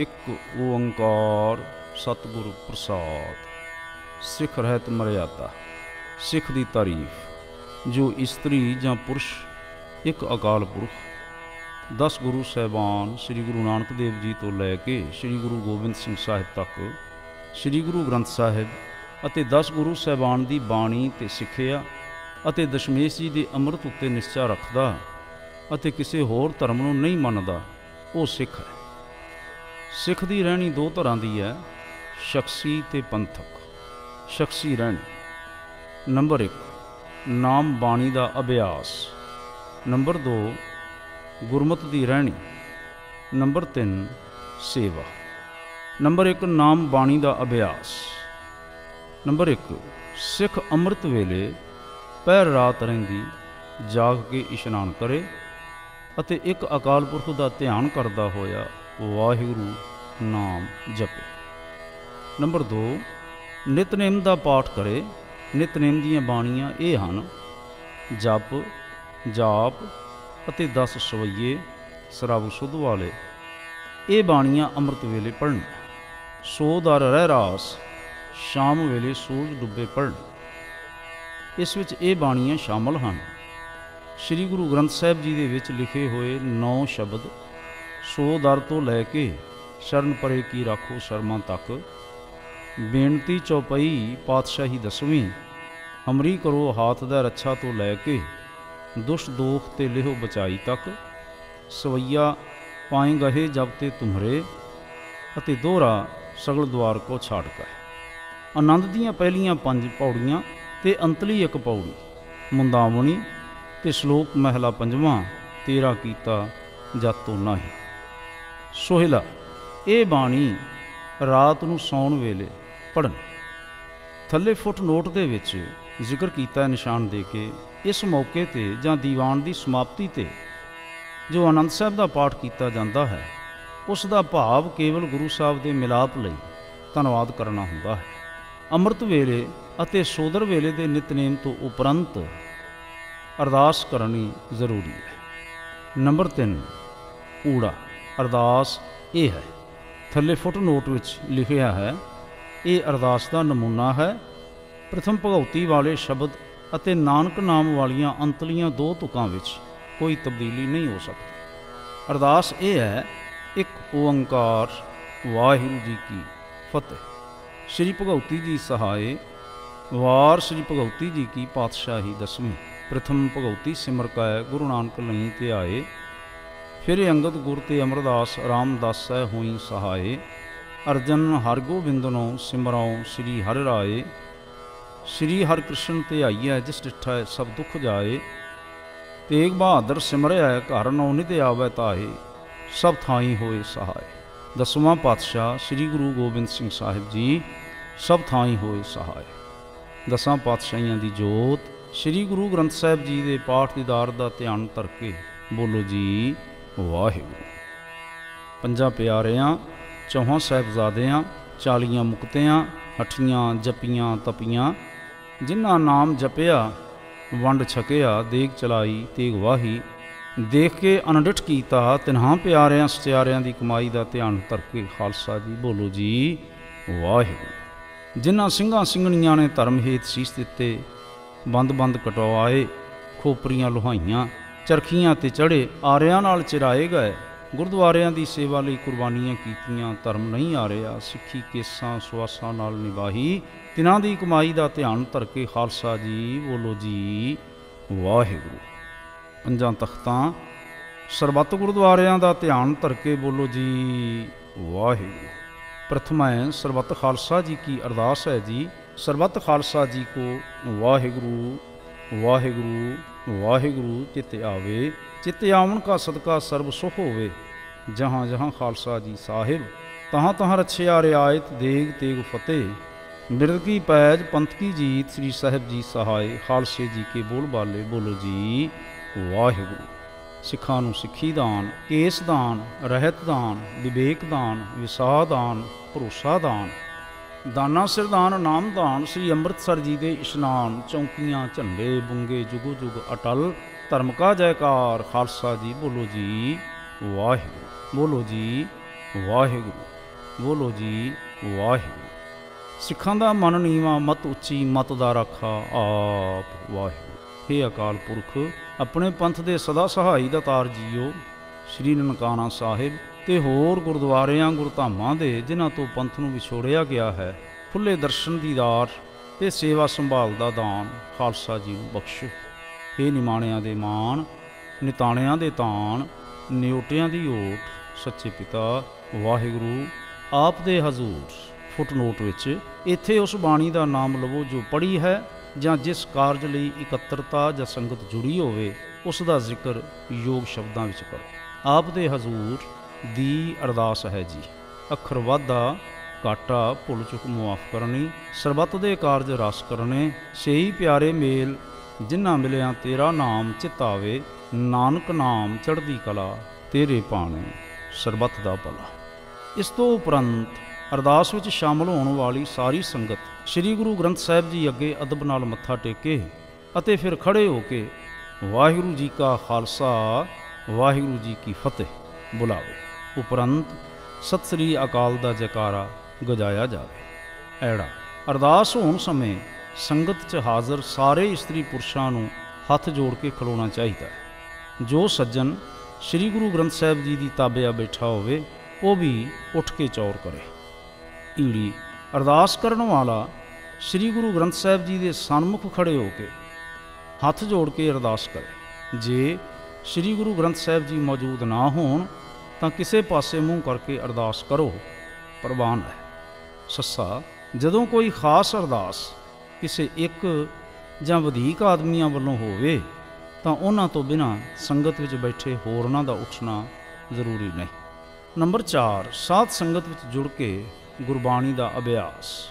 ਇੱਕ ਓੰਕਾਰ ਸਤਿਗੁਰ ਪ੍ਰਸਾਦ, ਸਿੱਖ ਰਹਿਤ ਮਰਿਆਦਾ, ਸਿੱਖ ਦੀ ਤਾਰੀਫ, ਜੋ ਇਸਤਰੀ ਜਾਂ ਪੁਰਸ਼, ਇੱਕ ਅਕਾਲ ਪੁਰਖ 10 ਗੁਰੂ ਸਹਿਬਾਨ ਸ੍ਰੀ ਗੁਰੂ ਨਾਨਕ ਦੇਵ ਜੀ ਤੋਂ ਲੈ ਕੇ ਸ੍ਰੀ ਗੁਰੂ ਗੋਬਿੰਦ ਸਿੰਘ ਸਾਹਿਬ ਤੱਕ, ਸ੍ਰੀ ਗੁਰੂ ਗ੍ਰੰਥ ਸਾਹਿਬ ਅਤੇ 10 ਗੁਰੂ ਸਹਿਬਾਨ ਦੀ ਬਾਣੀ ਤੇ ਸਿੱਖਿਆ ਅਤੇ ਦਸ਼ਮੇਸ਼ ਜੀ ਦੇ ਅੰਮ੍ਰਿਤ ਉੱਤੇ ਨਿਸ਼ਚਾ ਰੱਖਦਾ ਅਤੇ ਕਿਸੇ ਹੋਰ ਧਰਮ ਨੂੰ ਨਹੀਂ ਮੰਨਦਾ, ਉਹ ਸਿੱਖ ਹੈ। ਸਿੱਖ ਦੀ ਰਹਿਣੀ ਦੋ ਤਰ੍ਹਾਂ ਦੀ ਹੈ, ਸ਼ਖਸੀ ਤੇ ਪੰਥਕ। ਸ਼ਖਸੀ ਰਹਿਣੀ। ਨੰਬਰ 1 ਨਾਮ ਬਾਣੀ ਦਾ ਅਭਿਆਸ। ਨੰਬਰ 2 ਗੁਰਮਤ ਦੀ ਰਹਿਣੀ। ਨੰਬਰ 3 ਸੇਵਾ। ਨੰਬਰ 1 ਨਾਮ ਬਾਣੀ ਦਾ ਅਭਿਆਸ। ਨੰਬਰ 1 ਸਿੱਖ ਅੰਮ੍ਰਿਤ ਵੇਲੇ ਪਹਿਰ ਰਾਤ ਰਹਿੰਦੀ, ਜਾਗ ਕੇ ਇਸ਼ਨਾਨ ਕਰੇ ਅਤੇ ਇੱਕ ਅਕਾਲ ਪੁਰਖ ਦਾ ਧਿਆਨ ਕਰਦਾ ਹੋਇਆ ਵਾਹਿਗੁਰੂ ਨਾਮ ਜਪੇ। ਨੰਬਰ 2 ਨਿਤਨੇਮ ਦਾ ਪਾਠ ਕਰੇ। ਨਿਤਨੇਮ ਦੀਆਂ ਬਾਣੀਆਂ ਇਹ ਹਨ, ਜਪ, ਜਾਪ ਅਤੇ 10 ਸਵਈਏ ਸਰਾਵ ਸੁਧ ਵਾਲੇ। ਇਹ ਬਾਣੀਆਂ ਅੰਮ੍ਰਿਤ ਵੇਲੇ ਪੜ੍ਹਨ ਸੋ ਦਰ ਰਹਿ ਰਾਸ, ਸ਼ਾਮ ਵੇਲੇ ਸੂਰਜ ਡੁੱਬੇ ਪੜ੍ਹਨ। ਇਸ ਵਿੱਚ ਇਹ ਬਾਣੀਆਂ ਸ਼ਾਮਲ ਹਨ। ਸ੍ਰੀ ਗੁਰੂ ਗ੍ਰੰਥ ਸਾਹਿਬ ਜੀ ਦੇ ਵਿੱਚ ਲਿਖੇ ਹੋਏ 9 ਸ਼ਬਦ ਸੋ ਦਰ ਤੋਂ ਲੈ ਕੇ ਸ਼ਰਨ ਪਰੇ ਕੀ ਰੱਖੋ ਸ਼ਰਮਾ ਤੱਕ। ਬੇਨਤੀ ਚੌਪਈ ਪਾਤਸ਼ਾਹੀ ਦਸਵੀਂ, ਅਮਰੀ ਕਰੋ ਹਾਥ ਦਾ ਰੱਛਾ ਤੋਂ ਲੈ ਕੇ ਦੁਸ਼ ਦੋਖ ਤੇ ਲਿਹੋ ਬਚਾਈ ਤੱਕ। ਸਵਈਆ ਪਾਏ ਗਹੇ ਜਬ ਤੇ ਤੁਮਰੇ ਅਤੇ ਦੋਹਰਾ ਸਗਲ ਦਵਾਰ ਕੋ ਛਾੜ ਕੇ ਆਨੰਦ ਦੀਆਂ ਪਹਿਲੀਆਂ ਪੰਜ ਪੌੜੀਆਂ ਤੇ ਅੰਤਲੀ ਇੱਕ ਪੌੜੀ, ਮੁੰਦਾਵਣੀ ਤੇ ਸ਼ਲੋਕ ਮਹਿਲਾ ਪੰਜਵਾਂ, ਤੇਰਾ ਕੀਤਾ ਜਤੋ ਨਾਹੀ। ਸੋਹਿਲਾ, ਇਹ ਬਾਣੀ ਰਾਤ ਨੂੰ ਸੌਣ ਵੇਲੇ ਪੜਨ ਥੱਲੇ ਫੁੱਟ ਨੋਟ ਦੇ ਵਿੱਚ ਜ਼ਿਕਰ ਕੀਤਾ ਨਿਸ਼ਾਨ ਦੇ ਕੇ ਇਸ ਮੌਕੇ ਤੇ ਜਾਂ ਦੀਵਾਨ ਦੀ ਸਮਾਪਤੀ ਤੇ ਜੋ ਆਨੰਦ ਸਾਹਿਬ ਦਾ ਪਾਠ ਕੀਤਾ ਜਾਂਦਾ ਹੈ, ਉਸ ਦਾ ਭਾਵ ਕੇਵਲ ਗੁਰੂ ਸਾਹਿਬ ਦੇ ਮਿਲਾਪ ਲਈ ਧੰਨਵਾਦ ਕਰਨਾ ਹੁੰਦਾ ਹੈ। ਅੰਮ੍ਰਿਤ ਵੇਲੇ ਅਤੇ ਸੋਦਰ ਵੇਲੇ ਦੇ ਨਿਤਨੇਮ ਤੋਂ ਉਪਰੰਤ ਅਰਦਾਸ ਕਰਨੀ ਜ਼ਰੂਰੀ ਹੈ। ਨੰਬਰ 3 ਊੜਾ। ਅਰਦਾਸ ਇਹ ਹੈ। ਥੱਲੇ ਫੁੱਟ ਨੋਟ ਵਿੱਚ ਲਿਖਿਆ ਹੈ, ਇਹ ਅਰਦਾਸ ਦਾ ਨਮੂਨਾ ਹੈ। ਪ੍ਰਥਮ ਭਗਉਤੀ ਵਾਲੇ ਸ਼ਬਦ ਅਤੇ ਨਾਨਕ ਨਾਮ ਵਾਲੀਆਂ ਅੰਤਲੀਆਂ ਦੋ ਤੁਕਾਂ ਵਿੱਚ ਕੋਈ ਤਬਦੀਲੀ ਨਹੀਂ ਹੋ ਸਕਦੀ। ਅਰਦਾਸ ਇਹ ਹੈ, ਇੱਕ ਓੰਕਾਰ, ਵਾਹਿਗੁਰੂ ਜੀ ਕੀ ਫਤਿਹ। ਸ੍ਰੀ ਭਗਉਤੀ ਜੀ ਸਹਾਏ, ਵਾਰ ਸ੍ਰੀ ਭਗਉਤੀ ਜੀ ਕੀ ਪਾਤਸ਼ਾਹੀ ਦਸਵੀਂ। ਪ੍ਰਥਮ ਭਗਉਤੀ ਸਿਮਰਕਾਇ ਗੁਰੂ ਨਾਨਕ ਲਈ ਤੇ ਆਏ ਫਿਰ ਅੰਗਦ ਗੁਰ ਤੇ ਅਮਰਦਾਸ ਰਾਮਦਾਸ ਹੈ ਹੋਈ ਸਹਾਏ। ਅਰਜਨ ਹਰਗੋਬਿੰਦਨੋ ਸਿਮਰਾਉ ਸ੍ਰੀ ਹਰਿ ਰਾਏ। ਸ੍ਰੀ ਹਰਿ ਕ੍ਰਿਸ਼ਨ ਤੇ ਆਈਐ ਜਿਸ ਡਿਠੈ ਸਭ ਦੁੱਖ ਜਾਏ। ਤੇਗ ਬਹਾਦਰ ਸਿਮਰਿਆ ਘਰ ਨੌ ਨਿਤ ਆਵੈ ਤਾਹੇ, ਸਭ ਥਾਈ ਹੋਏ ਸਹਾਏ। ਦਸਵਾਂ ਪਾਤਸ਼ਾਹ ਸ੍ਰੀ ਗੁਰੂ ਗੋਬਿੰਦ ਸਿੰਘ ਸਾਹਿਬ ਜੀ, ਸਭ ਥਾਈ ਹੋਏ ਸਹਾਏ। ਦਸਾਂ ਪਾਤਸ਼ਾਹੀਆਂ ਦੀ ਜੋਤ, ਸ੍ਰੀ ਗੁਰੂ ਗ੍ਰੰਥ ਸਾਹਿਬ ਜੀ ਦੇ ਪਾਠ ਦੀਦਾਰ ਦਾ ਧਿਆਨ ਧਰ ਕੇ ਬੋਲੋ ਜੀ ਵਾਹਿਗੁਰੂ। ਪੰਜਾਂ ਪਿਆਰਿਆਂ, ਚੌਹਾਂ ਸਾਹਿਬਜ਼ਾਦਿਆਂ, ਚਾਲੀਆਂ ਮੁਕਤਿਆਂ, ਹਠੀਆਂ ਜਪੀਆਂ ਤਪੀਆਂ, ਜਿਨ੍ਹਾਂ ਨਾਮ ਜਪਿਆ, ਵੰਡ ਛਕਿਆ, ਦੇਗ ਚਲਾਈ, ਤੇਗ ਵਾਹੀ, ਦੇਖ ਕੇ ਅਨਡਿਠ ਕੀਤਾ ਤਿਨਹਾਂ ਪਿਆਰਿਆਂ, ਸਤਿਆਰਿਆਂ ਦੀ ਕਮਾਈ ਦਾ ਧਿਆਨ ਧਰ ਕੇ ਖਾਲਸਾ ਜੀ ਬੋਲੋ ਜੀ, ਵਾਹਿਗੁਰੂ। ਜਿਨ੍ਹਾਂ ਸਿੰਘਾਂ ਸਿੰਘਣੀਆਂ ਨੇ ਧਰਮ ਹੇਤ ਸੀਸ ਦਿੱਤੇ, ਬੰਦ-ਬੰਦ ਕਟਵਾਏ, ਖੋਪਰੀਆਂ ਲੁਹਾਈਆਂ ਚਰਖੀਆਂ ਤੇ ਚੜੇ ਆਰਿਆਂ ਨਾਲ ਚਿਰਾਏ ਗਏ। ਗੁਰਦੁਆਰਿਆਂ ਦੀ ਸੇਵਾ ਲਈ ਕੁਰਬਾਨੀਆਂ ਕੀਤੀਆਂ, ਧਰਮ ਨਹੀਂ ਆ ਰਿਹਾ। ਸਿੱਖੀ ਕੇਸਾਂ ਸਵਾਸਾਂ ਨਾਲ ਨਿਭਾਈ ਤਿਨਾਂ ਦੀ ਕਮਾਈ ਦਾ ਧਿਆਨ ਧਰ ਕੇ ਖਾਲਸਾ ਜੀ ਬੋਲੋ ਜੀ, ਵਾਹਿਗੁਰੂ। ਪੰਜਾਂ ਤਖਤਾਂ, ਸਰਬੱਤ ਗੁਰਦੁਆਰਿਆਂ ਦਾ ਧਿਆਨ ਧਰ ਕੇ ਬੋਲੋ ਜੀ, ਵਾਹਿਗੁਰੂ। ਪ੍ਰਥਮੈ ਸਰਬੱਤ ਖਾਲਸਾ ਜੀ ਕੀ ਅਰਦਾਸ ਹੈ ਜੀ। ਸਰਬੱਤ ਖਾਲਸਾ ਜੀ ਕੋ ਵਾਹਿਗੁਰੂ ਵਾਹਿਗੁਰੂ। ਵਾਹਿਗੁਰੂ ਚਿਤ ਆਵੇ, ਚਿਤ ਆਵਣ ਕਾ ਸਦਕਾ ਸਰਬ ਸੁਖ ਹੋਵੇ। ਜਹਾਂ ਜਹਾਂ ਖਾਲਸਾ ਜੀ ਸਾਹਿਬ, ਤਹਾਂ ਤਹਾਂ ਰਛਿਆ ਰਿਆਇਤ ਦੇਗ ਤੇਗ ਫਤਿਹ। ਮਿਰਦ ਕੀ ਪੈਜ, ਪੰਥ ਕੀ ਜੀਤ, ਸ੍ਰੀ ਸਾਹਿਬ ਜੀ ਸਹਾਇ, ਖਾਲਸੇ ਜੀ ਕੇ ਬੋਲ ਬਾਲੇ ਬੋਲੋ ਜੀ। ਵਾਹਿਗੁਰੂ, ਸਿੱਖਾਂ ਨੂੰ ਸਿੱਖੀ ਦਾਨ, ਕੇਸ ਦਾਨ, ਰਹਿਤ ਦਾਨ, ਵਿਵੇਕ ਦਾਨ, ਵਿਸਾਹ ਦਾਨ, ਭਰੋਸਾ ਦਾਨ। ਦਾਨਾ ਸਿਰਦਾਨ, ਨਾਮ ਦਾਨ ਸ੍ਰੀ ਅੰਮ੍ਰਿਤਸਰ ਜੀ ਦੇ ਇਸ਼ਨਾਨ, ਚੌਂਕੀਆਂ, ਝੰਡੇ, ਬੁੰਗੇ, ਜੁਗੋ ਜੁਗ ਅਟਲ ਧਰਮ ਕਾ ਜੈਕਾਰ, ਖਾਲਸਾ ਜੀ, ਬੋਲੋ ਜੀ, ਵਾਹਿਗੁਰੂ, ਬੋਲੋ ਜੀ, ਵਾਹਿਗੁਰੂ, ਬੋਲੋ ਜੀ, ਵਾਹਿਗੁਰੂ। ਸਿੱਖਾਂ ਦਾ ਮਨ ਨੀਵਾ, ਮਤ ਉੱਚੀ, ਮਤ ਦਾ ਰਾਖਾ, ਆਪ ਵਾਹਿਗੁਰੂ। हे ਅਕਾਲ ਪੁਰਖ, ਆਪਣੇ ਪੰਥ ਦੇ ਸਦਾ ਸਹਾਈ ਦਾ ਤਾਰ ਜੀਓ। ਸ੍ਰੀ ਨਨਕਾਣਾ ਸਾਹਿਬ ਤੇ ਹੋਰ ਗੁਰਦੁਆਰਿਆਂ, ਗੁਰਧਾਮਾਂ ਦੇ, ਜਿਨ੍ਹਾਂ ਤੋਂ ਪੰਥ ਨੂੰ ਵਿਛੋੜਿਆ ਗਿਆ ਹੈ, ਖੁੱਲੇ ਦਰਸ਼ਨ ਦੀਦਾਰ ਤੇ ਸੇਵਾ ਸੰਭਾਲ ਦਾ ਦਾਨ, ਖਾਲਸਾ ਜੀ ਨੂੰ ਬਖਸ਼ੋ। हे ਨਿਮਾਣਿਆਂ ਦੇ ਮਾਣ, ਨਿਤਾਣਿਆਂ ਦੇ ਤਾਣ, ਨਿਉਟਿਆਂ ਦੀ ਓਟ, ਸੱਚੇ ਪਿਤਾ, ਵਾਹਿਗੁਰੂ, ਆਪ ਦੇ ਹਜ਼ੂਰ। ਫੁੱਟਨੋਟ ਵਿੱਚ, ਇੱਥੇ ਉਸ ਬਾਣੀ ਦਾ ਨਾਮ ਲਵੋ ਜੋ ਪੜ੍ਹੀ ਹੈ, ਜਾਂ ਜਿਸ ਕਾਰਜ ਲਈ ਇਕੱਤਰਤਾ ਜਾਂ ਸੰਗਤ ਜੁੜੀ ਹੋਵੇ, ਉਸ ਦਾ ਜ਼ਿਕਰ ਯੋਗ ਸ਼ਬਦਾਂ ਵਿੱਚ ਕਰੋ। ਆਪ ਦੇ ਹਜ਼ੂਰ ਦੀ ਅਰਦਾਸ ਹੈ ਜੀ। ਅੱਖਰ ਵਾਧਾ ਕਾਟਾ ਭੁੱਲ ਚੁੱਕ ਮੁਆਫ ਕਰਨੀ, ਸਰਬੱਤ ਦੇ ਕਾਰਜ ਰਸ ਕਰਨੇ, ਸੇਈ ਪਿਆਰੇ ਮੇਲ, ਜਿਨ੍ਹਾਂ ਮਿਲਿਆ ਤੇਰਾ ਨਾਮ ਚਿਤਾਵੇ, ਨਾਨਕ ਨਾਮ ਚੜ੍ਹਦੀ ਕਲਾ, ਤੇਰੇ ਪਾਣੇ, ਸਰਬੱਤ ਦਾ ਭਲਾ। ਇਸ ਤੋਂ ਉਪਰੰਤ ਅਰਦਾਸ ਵਿੱਚ ਸ਼ਾਮਲ ਹੋਣ ਵਾਲੀ ਸਾਰੀ ਸੰਗਤ ਸ੍ਰੀ ਗੁਰੂ ਗ੍ਰੰਥ ਸਾਹਿਬ ਜੀ ਅੱਗੇ ਅਦਬ ਨਾਲ ਮੱਥਾ ਟੇਕੇ ਅਤੇ ਫਿਰ ਖੜੇ ਹੋ ਕੇ ਵਾਹਿਗੁਰੂ ਜੀ ਕਾ ਖਾਲਸਾ, ਵਾਹਿਗੁਰੂ ਜੀ ਕੀ ਫਤਿਹ ਬੁਲਾਵੇ। ਉਪਰੰਤ ਸਤਿ ਸ੍ਰੀ ਅਕਾਲ ਦਾ ਜੈਕਾਰਾ ਗਜਾਇਆ ਜਾਵੇ। ਐੜਾ ਅਰਦਾਸ ਹੋਣ ਸਮੇਂ ਸੰਗਤ 'ਚ ਹਾਜ਼ਰ ਸਾਰੇ ਇਸਤਰੀ ਪੁਰਸ਼ਾਂ ਨੂੰ ਹੱਥ ਜੋੜ ਕੇ ਖਲੋਣਾ ਚਾਹੀਦਾ ਜੋ ਸੱਜਣ ਸ੍ਰੀ ਗੁਰੂ ਗ੍ਰੰਥ ਸਾਹਿਬ ਜੀ ਦੀ ਤਾਬਿਆ ਬੈਠਾ ਹੋਵੇ, ਉਹ ਵੀ ਉੱਠ ਕੇ ਚੌਰ ਕਰੇ। ਈੜੀ ਅਰਦਾਸ ਕਰਨ ਵਾਲਾ ਸ੍ਰੀ ਗੁਰੂ ਗ੍ਰੰਥ ਸਾਹਿਬ ਜੀ ਦੇ ਸਨਮੁਖ ਖੜੇ ਹੋ ਕੇ ਹੱਥ ਜੋੜ ਕੇ ਅਰਦਾਸ ਕਰੇ। ਜੇ ਸ੍ਰੀ ਗੁਰੂ ਗ੍ਰੰਥ ਸਾਹਿਬ ਜੀ ਮੌਜੂਦ ਨਾ ਹੋਣ ਤਾਂ ਕਿਸੇ ਪਾਸੇ ਮੂੰਹ ਕਰਕੇ ਅਰਦਾਸ ਕਰੋ, ਪ੍ਰਵਾਨ ਹੈ। ਸੱਸਾ, ਜਦੋਂ ਕੋਈ ਖਾਸ ਅਰਦਾਸ ਕਿਸੇ ਇੱਕ ਜਾਂ ਵਧੇਕ ਆਦਮੀਆਂ ਵੱਲੋਂ ਹੋਵੇ, ਤਾਂ ਉਹਨਾਂ ਤੋਂ ਬਿਨਾ ਸੰਗਤ ਵਿੱਚ ਬੈਠੇ ਹੋਰਨਾਂ ਦਾ ਉੱਠਣਾ ਜ਼ਰੂਰੀ ਨਹੀਂ। ਨੰਬਰ 4 ਸਾਧ ਸੰਗਤ ਵਿੱਚ ਜੁੜ ਕੇ ਗੁਰਬਾਣੀ ਦਾ ਅਭਿਆਸ।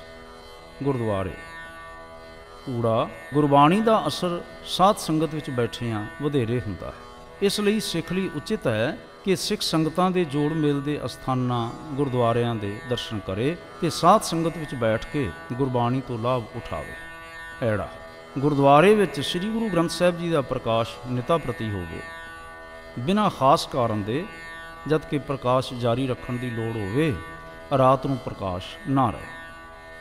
ਗੁਰਦੁਆਰੇ। ਊੜਾ ਗੁਰਬਾਣੀ ਦਾ ਅਸਰ ਸਾਧ ਸੰਗਤ ਵਿੱਚ ਬੈਠਿਆਂ ਵਧੇਰੇ ਹੁੰਦਾ ਹੈ। ਇਸ ਲਈ ਸਿੱਖ ਲਈ ਉਚਿਤ ਹੈ ਕਿ ਸਿੱਖ ਸੰਗਤਾਂ ਦੇ ਜੋੜ ਮੇਲ ਦੇ ਅਸਥਾਨਾਂ ਗੁਰਦੁਆਰਿਆਂ ਦੇ ਦਰਸ਼ਨ ਕਰੇ ਤੇ ਸਾਧ ਸੰਗਤ ਵਿੱਚ ਬੈਠ ਕੇ ਗੁਰਬਾਣੀ ਤੋਂ ਲਾਭ ਉਠਾਵੇ। ਐੜਾ, ਗੁਰਦੁਆਰੇ ਵਿੱਚ ਸ੍ਰੀ ਗੁਰੂ ਗ੍ਰੰਥ ਸਾਹਿਬ ਜੀ ਦਾ ਪ੍ਰਕਾਸ਼ ਨਿਤਾ ਪ੍ਰਤੀ ਹੋਵੇ। ਬਿਨਾਂ ਖਾਸ ਕਾਰਨ ਦੇ ਜਦ ਕਿ ਪ੍ਰਕਾਸ਼ ਜਾਰੀ ਰੱਖਣ ਦੀ ਲੋੜ ਹੋਵੇ, ਰਾਤ ਨੂੰ ਪ੍ਰਕਾਸ਼ ਨਾ ਰਹੇ।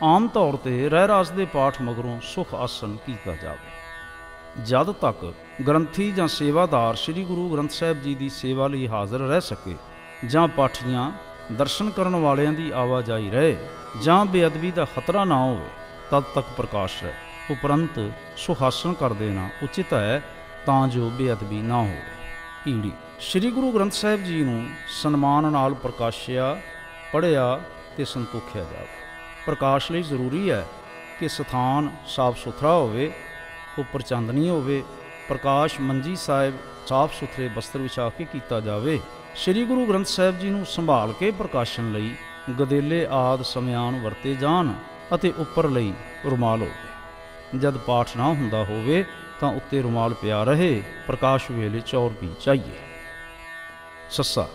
ਆਮ ਤੌਰ ਤੇ ਰਹਿਰਾਸ ਦੇ ਪਾਠ ਮਗਰੋਂ ਸੁਖ ਆਸਨ ਕੀਤਾ ਜਾਵੇ। ਜਦ ਤੱਕ ਗ੍ਰੰਥੀ ਜਾਂ ਸੇਵਾਦਾਰ ਸ੍ਰੀ ਗੁਰੂ ਗ੍ਰੰਥ ਸਾਹਿਬ ਜੀ ਦੀ ਸੇਵਾ ਲਈ ਹਾਜ਼ਰ ਰਹਿ ਸਕੇ ਜਾਂ ਪਾਠੀਆਂ ਦਰਸ਼ਨ ਕਰਨ ਵਾਲਿਆਂ ਦੀ ਆਵਾਜਾਈ ਰਹੇ ਜਾਂ ਬੇਅਦਬੀ ਦਾ ਖਤਰਾ ਨਾ ਹੋਵੇ, ਤਦ ਤੱਕ ਪ੍ਰਕਾਸ਼ ਰਹੇ ਉਪਰੰਤ ਸੁਹਾਸਨ ਕਰ ਦੇਣਾ ਉਚਿਤ ਹੈ, ਤਾਂ ਜੋ ਬੇਅਦਬੀ ਨਾ ਹੋਵੇ। ਈੜੀ, ਸ੍ਰੀ ਗੁਰੂ ਗ੍ਰੰਥ ਸਾਹਿਬ ਜੀ ਨੂੰ ਸਨਮਾਨ ਨਾਲ ਪ੍ਰਕਾਸ਼ਿਆ, ਪੜ੍ਹਿਆ ਤੇ ਸੰਤੋਖਿਆ ਜਾਵੇ। ਪ੍ਰਕਾਸ਼ ਲਈ ਜ਼ਰੂਰੀ ਹੈ ਕਿ ਸਥਾਨ ਸਾਫ਼ ਸੁਥਰਾ ਹੋਵੇ ਉੱਪਰ ਚਾਂਦਨੀ ਹੋਵੇ, ਪ੍ਰਕਾਸ਼ ਮੰਜੀ ਸਾਹਿਬ ਸਾਫ਼ ਸੁਥਰੇ ਬਸਤਰ ਵਿਛਾ ਕੇ ਕੀਤਾ ਜਾਵੇ। ਸ੍ਰੀ ਗੁਰੂ ਗ੍ਰੰਥ ਸਾਹਿਬ ਜੀ ਨੂੰ ਸੰਭਾਲ ਕੇ ਪ੍ਰਕਾਸ਼ਨ ਲਈ ਗਦੇਲੇ ਆਦ ਸਮਿਆਨ ਵਰਤੇ ਜਾਣ ਅਤੇ ਉੱਪਰ ਲਈ ਰੁਮਾਲ ਹੋਵੇ ਜਦ ਪਾਠ ਨਾ ਹੁੰਦਾ ਹੋਵੇ ਤਾਂ ਉੱਤੇ ਰੁਮਾਲ ਪਿਆ ਰਹੇ, ਪ੍ਰਕਾਸ਼ ਵੇਲੇ ਚੌਰ ਵੀ ਚਾਹੀਏ। ਸੱਸਾ,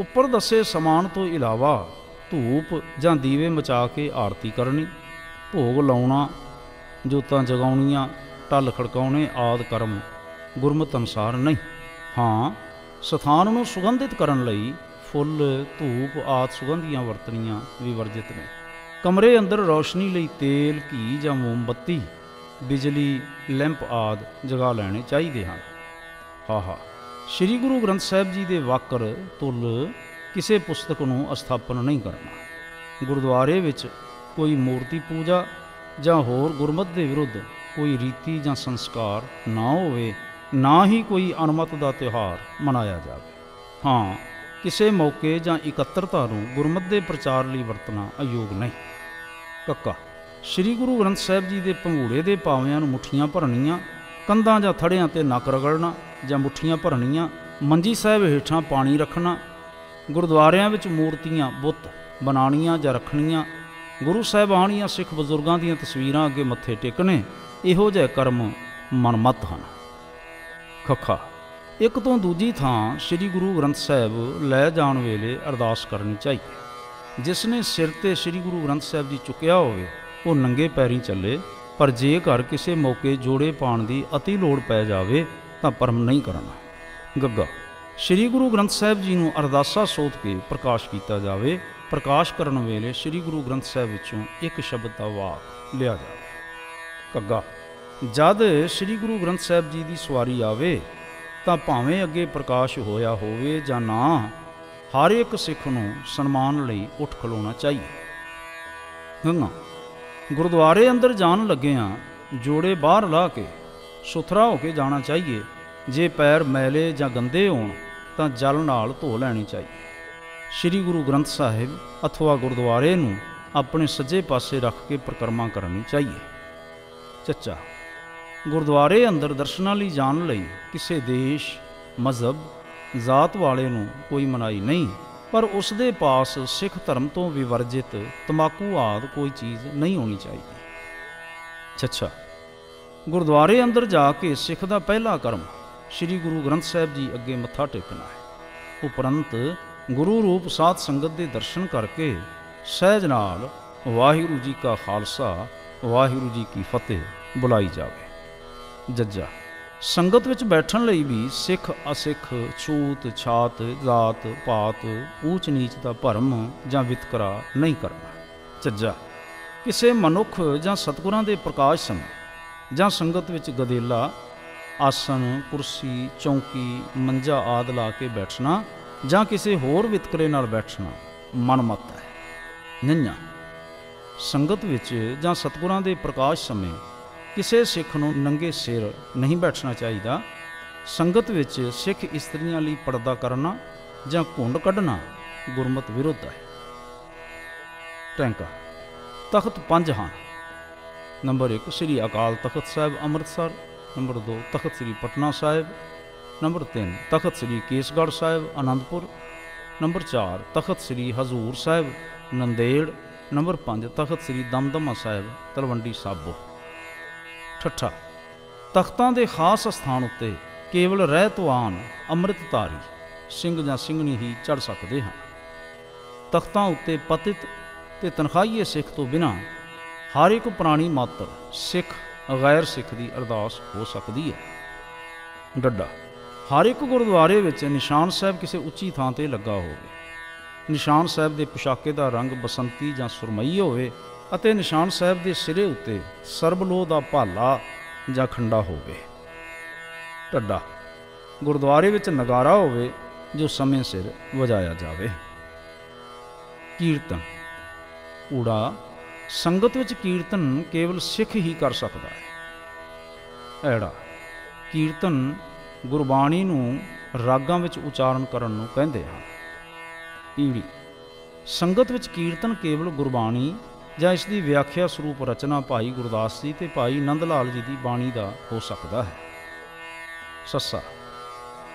ਉੱਪਰ ਦੱਸੇ ਸਮਾਨ ਤੋਂ ਇਲਾਵਾ ਧੂਪ ਜਾਂ ਦੀਵੇ ਮਚਾ ਕੇ ਆਰਤੀ ਕਰਨੀ, ਭੋਗ ਲਾਉਣਾ, ਜੋਤਾਂ ਜਗਾਉਣੀਆਂ ਟੱਲ ਖੜਕਾਉਣੇ ਆਦ ਕਰਮ, ਗੁਰਮਤ ਅਨੁਸਾਰ ਨਹੀਂ। ਹਾਂ, ਸਥਾਨ ਨੂੰ ਸੁਗੰਧਿਤ ਕਰਨ ਲਈ ਫੁੱਲ, ਧੂਪ ਆਦ ਸੁਗੰਧੀਆਂ ਵਰਤਣੀਆਂ ਵੀ ਵਰਜਿਤ ਨੇ। ਕਮਰੇ ਅੰਦਰ ਰੌਸ਼ਨੀ ਲਈ ਤੇਲ, ਘੀ ਜਾਂ ਮੋਮਬੱਤੀ, ਬਿਜਲੀ, ਲੈਂਪ ਆਦ ਜਗਾ ਲੈਣੇ ਚਾਹੀਦੇ ਹਨ। ਹਾ ਹਾ, ਸ੍ਰੀ ਗੁਰੂ ਗ੍ਰੰਥ ਸਾਹਿਬ ਜੀ ਦੇ ਵਾਕਰ ਤੁਲ ਕਿਸੇ ਪੁਸਤਕ ਨੂੰ ਅਸਥਾਪਨ ਨਹੀਂ ਕਰਨਾ। ਗੁਰਦੁਆਰੇ ਵਿੱਚ ਕੋਈ ਮੂਰਤੀ ਪੂਜਾ ਜਾਂ ਹੋਰ ਗੁਰਮਤ ਦੇ ਵਿਰੁੱਧ ਕੋਈ ਰੀਤੀ ਜਾਂ ਸੰਸਕਾਰ ਨਾ ਹੋਵੇ, ਨਾ ਹੀ ਕੋਈ ਅਨਮਤ ਦਾ ਤਿਉਹਾਰ ਮਨਾਇਆ ਜਾਵੇ। ਹਾਂ, ਕਿਸੇ ਮੌਕੇ ਜਾਂ ਇਕੱਤਰਤਾ ਨੂੰ ਗੁਰਮਤ ਦੇ ਪ੍ਰਚਾਰ ਲਈ ਵਰਤਣਾ ਅਯੋਗ ਨਹੀਂ। ਕੱਕਾ, ਸ੍ਰੀ ਗੁਰੂ ਗ੍ਰੰਥ ਸਾਹਿਬ ਜੀ ਦੇ ਪੰਘੂੜੇ ਦੇ ਪਾਵਿਆਂ ਨੂੰ ਮੁੱਠੀਆਂ ਭਰਨੀਆਂ, ਕੰਧਾਂ ਜਾਂ ਥੜਿਆਂ ਤੇ ਨੱਕ ਰਗੜਨਾ ਜਾਂ ਮੁੱਠੀਆਂ ਭਰਨੀਆਂ, ਮੰਜੀ ਸਾਹਿਬ ਹੇਠਾਂ ਪਾਣੀ ਰੱਖਣਾ, ਗੁਰਦੁਆਰਿਆਂ ਵਿੱਚ ਮੂਰਤੀਆਂ ਬੁੱਤ ਬਣਾਉਣੀਆਂ ਜਾਂ ਰੱਖਣੀਆਂ, ਗੁਰੂ ਸਾਹਿਬਾਨ ਜਾਂ ਸਿੱਖ ਬਜ਼ੁਰਗਾਂ ਦੀਆਂ ਤਸਵੀਰਾਂ ਅੱਗੇ ਮੱਥੇ ਟੇਕਣੇ ਇਹੋ ਜਿਹੇ ਕਰਮ ਮਨਮਤ ਹਨ। ਖੱਖਾ, ਇੱਕ ਤੋਂ ਦੂਜੀ ਥਾਂ ਸ੍ਰੀ ਗੁਰੂ ਗ੍ਰੰਥ ਸਾਹਿਬ ਲੈ ਜਾਣ ਵੇਲੇ ਅਰਦਾਸ ਕਰਨੀ ਚਾਹੀਦੀ ਜਿਸ ਨੇ ਸਿਰ ਤੇ ਸ੍ਰੀ ਗੁਰੂ ਗ੍ਰੰਥ ਸਾਹਿਬ ਜੀ ਚੁੱਕਿਆ ਹੋਵੇ, ਉਹ ਨੰਗੇ ਪੈਰੀਂ ਚੱਲੇ, ਪਰ ਜੇਕਰ ਕਿਸੇ ਮੌਕੇ ਜੋੜੇ ਪਾਣ ਦੀ ਅਤੀ ਲੋੜ ਪੈ ਜਾਵੇ, ਤਾਂ ਪਰਮ ਨਹੀਂ ਕਰਨਾ। ਗੱਗਾ, ਸ੍ਰੀ ਗੁਰੂ ਗ੍ਰੰਥ ਸਾਹਿਬ ਜੀ ਨੂੰ ਅਰਦਾਸਾ ਸੋਧ ਕੇ ਪ੍ਰਕਾਸ਼ ਕੀਤਾ ਜਾਵੇ, ਪ੍ਰਕਾਸ਼ ਕਰਨ ਵੇਲੇ ਸ੍ਰੀ ਗੁਰੂ ਗ੍ਰੰਥ ਸਾਹਿਬ ਵਿੱਚੋਂ ਇੱਕ ਸ਼ਬਦ ਦਾ ਵਾਕ ਲਿਆ ਜਾਵੇ। ਕੱਗਾ ਜਦ ਸ੍ਰੀ ਗੁਰੂ ਗ੍ਰੰਥ ਸਾਹਿਬ ਜੀ ਦੀ ਸਵਾਰੀ ਆਵੇ, ਤਾਂ ਭਾਵੇਂ ਅੱਗੇ ਪ੍ਰਕਾਸ਼ ਹੋਇਆ ਹੋਵੇ ਜਾਂ ਨਾ, ਹਰ ਇੱਕ ਸਿੱਖ ਨੂੰ ਸਨਮਾਨ ਲਈ ਉੱਠ ਖਲੋਣਾ ਚਾਹੀਏ। ਗੰਗਾ ਗੁਰਦੁਆਰੇ ਅੰਦਰ ਜਾਣ ਲੱਗਿਆਂ ਜੋੜੇ ਬਾਹਰ ਲਾ ਕੇ ਸੁਥਰਾ ਹੋ ਕੇ ਜਾਣਾ ਚਾਹੀਏ। ਜੇ ਪੈਰ ਮੈਲੇ ਜਾਂ ਗੰਦੇ ਹੋਣ, ਤਾਂ ਜਲ ਨਾਲ ਧੋ ਲੈਣੇ ਚਾਹੀਏ। ਸ੍ਰੀ ਗੁਰੂ ਗ੍ਰੰਥ ਸਾਹਿਬ ਅਥਵਾ ਗੁਰਦੁਆਰੇ ਨੂੰ ਆਪਣੇ ਸੱਜੇ ਪਾਸੇ ਰੱਖ ਕੇ ਪ੍ਰਕਰਮਾ ਕਰਨੀ ਚਾਹੀਏ। ਚੱਚਾ, ਗੁਰਦੁਆਰੇ ਅੰਦਰ ਦਰਸ਼ਨਾਂ ਲਈ ਜਾਣ ਲਈ ਕਿਸੇ ਦੇਸ਼, ਮਜ਼ਹਬ, ਜ਼ਾਤ ਵਾਲੇ ਨੂੰ ਕੋਈ ਮਨਾਈ ਨਹੀਂ, ਪਰ ਉਸ ਦੇ ਪਾਸ ਸਿੱਖ ਧਰਮ ਤੋਂ ਵਿਵਰਜਿਤ ਤਮਾਕੂ ਆਦ ਕੋਈ ਚੀਜ਼ ਨਹੀਂ ਹੋਣੀ ਚਾਹੀਦੀ। ਚੱਛਾ ਗੁਰਦੁਆਰੇ ਅੰਦਰ ਜਾ ਕੇ ਸਿੱਖ ਦਾ ਪਹਿਲਾ ਕਰਮ ਸ੍ਰੀ ਗੁਰੂ ਗ੍ਰੰਥ ਸਾਹਿਬ ਜੀ ਅੱਗੇ ਮੱਥਾ ਟੇਕਣਾ ਹੈ। ਉਪਰੰਤ ਗੁਰੂ ਰੂਪ ਸਾਧ ਸੰਗਤ ਦੇ ਦਰਸ਼ਨ ਕਰਕੇ ਸਹਿਜ ਨਾਲ ਵਾਹਿਗੁਰੂ ਜੀ ਕਾ ਖਾਲਸਾ ਵਾਹਿਗੁਰੂ ਜੀ ਕੀ ਫਤਿਹ, ਬੁਲਾਈ ਜਾਵੇ। ਜੱਜਾ, ਸੰਗਤ ਵਿੱਚ ਬੈਠਣ ਲਈ ਵੀ ਸਿੱਖ ਅਸਿੱਖ, ਛੂਤ, ਛਾਤ, ਜ਼ਾਤ, ਪਾਤ, ਊਚ ਨੀਚ ਦਾ ਭਰਮ ਜਾਂ ਵਿਤਕਰਾ ਨਹੀਂ ਕਰਨਾ। ਚੱਜਾ ਕਿਸੇ ਮਨੁੱਖ ਜਾਂ ਸਤਿਗੁਰਾਂ ਦੇ ਪ੍ਰਕਾਸ਼ ਸਮੇਂ ਜਾਂ ਸੰਗਤ ਵਿੱਚ ਗਦੇਲਾ, ਆਸਨ, ਕੁਰਸੀ, ਚੌਂਕੀ, ਮੰਜਾ ਆਦ ਲਾ ਕੇ ਬੈਠਣਾ ਜਾਂ ਕਿਸੇ ਹੋਰ ਵਿਤਕਰੇ ਨਾਲ ਬੈਠਣਾ ਮਨਮਤ ਹੈ। ਨੰਨਾ ਸੰਗਤ ਵਿੱਚ ਜਾਂ ਸਤਿਗੁਰਾਂ ਦੇ ਪ੍ਰਕਾਸ਼ ਸਮੇਂ ਕਿਸੇ ਸਿੱਖ ਨੂੰ ਨੰਗੇ ਸਿਰ ਨਹੀਂ ਬੈਠਣਾ ਚਾਹੀਦਾ। ਸੰਗਤ ਵਿੱਚ ਸਿੱਖ ਇਸਤਰੀਆਂ ਲਈ ਪਰਦਾ ਕਰਨਾ ਜਾਂ ਘੁੰਡ ਕੱਢਣਾ ਗੁਰਮਤ ਵਿਰੁੱਧ ਹੈ। ਟੈਂਕਾ, ਤਖਤ ਪੰਜ ਹਨ। Number 1 Sri Akal Takht Sahib Amritsar, number 2 Takht Sri Patna Sahib, number 3 Takht Sri Kesgarh Sahib Anandpur number 4 Takht Sri Hazur Sahib, Nanded number 5 Takht Sri Damdama Sahib, Talwandi Sabo. ਠੱਠਾ, ਤਖਤਾਂ ਦੇ ਖਾਸ ਸਥਾਨ ਉੱਤੇ ਕੇਵਲ ਰਹਿਤਵਾਨ ਅੰਮ੍ਰਿਤਧਾਰੀ ਸਿੰਘ ਜਾਂ ਸਿੰਘਣੀ ਹੀ ਚੜ ਸਕਦੇ ਹਨ ਤਖਤਾਂ ਉੱਤੇ ਪਤਿਤ ਤੇ ਤਨਖਾਹੀਏ ਸਿੱਖ ਤੋਂ ਬਿਨਾ ਹਰ ਇੱਕ ਪ੍ਰਾਣੀ ਮਾਤਰ ਸਿੱਖ, ਗੈਰ ਸਿੱਖ ਦੀ ਅਰਦਾਸ ਹੋ ਸਕਦੀ ਹੈ। ਡੱਡਾ, ਹਰ ਇੱਕ ਗੁਰਦੁਆਰੇ ਵਿੱਚ ਨਿਸ਼ਾਨ ਸਾਹਿਬ ਕਿਸੇ ਉੱਚੀ ਥਾਂ ਤੇ ਲੱਗਾ ਹੋਵੇ। ਨਿਸ਼ਾਨ ਸਾਹਿਬ ਦੇ ਪੁਸ਼ਾਕੇ ਦਾ ਰੰਗ ਬਸੰਤੀ ਜਾਂ ਸੁਰਮਈ ਹੋਵੇ ਅਤੇ ਨਿਸ਼ਾਨ ਸਾਹਿਬ ਦੇ ਸਿਰੇ ਉੱਤੇ ਸਰਬਲੋਹ ਦਾ ਭਾਲਾ ਜਾਂ ਖੰਡਾ ਹੋਵੇ। ਢੱਡਾ, ਗੁਰਦੁਆਰੇ ਵਿੱਚ ਨਗਾਰਾ ਹੋਵੇ ਜੋ ਸਮੇਂ ਸਿਰ ਵਜਾਇਆ ਜਾਵੇ। ਕੀਰਤਨ, ਊੜਾ, ਸੰਗਤ ਵਿੱਚ ਕੀਰਤਨ ਕੇਵਲ ਸਿੱਖ ਹੀ ਕਰ ਸਕਦਾ ਹੈ। ਐੜਾ, ਕੀਰਤਨ ਗੁਰਬਾਣੀ ਨੂੰ ਰਾਗਾਂ ਵਿੱਚ ਉਚਾਰਨ ਕਰਨ ਨੂੰ ਕਹਿੰਦੇ ਹਨ। ਈੜੀ ਸੰਗਤ ਵਿੱਚ ਕੀਰਤਨ ਕੇਵਲ ਗੁਰਬਾਣੀ ਜਾਂ ਇਸ ਦੀ ਵਿਆਖਿਆ ਸਰੂਪ ਰਚਨਾ ਭਾਈ ਗੁਰਦਾਸ ਜੀ ਤੇ ਭਾਈ ਨੰਦ ਲਾਲ ਜੀ ਦੀ ਬਾਣੀ ਦਾ ਹੋ ਸਕਦਾ ਹੈ। ਸੱਸਾ,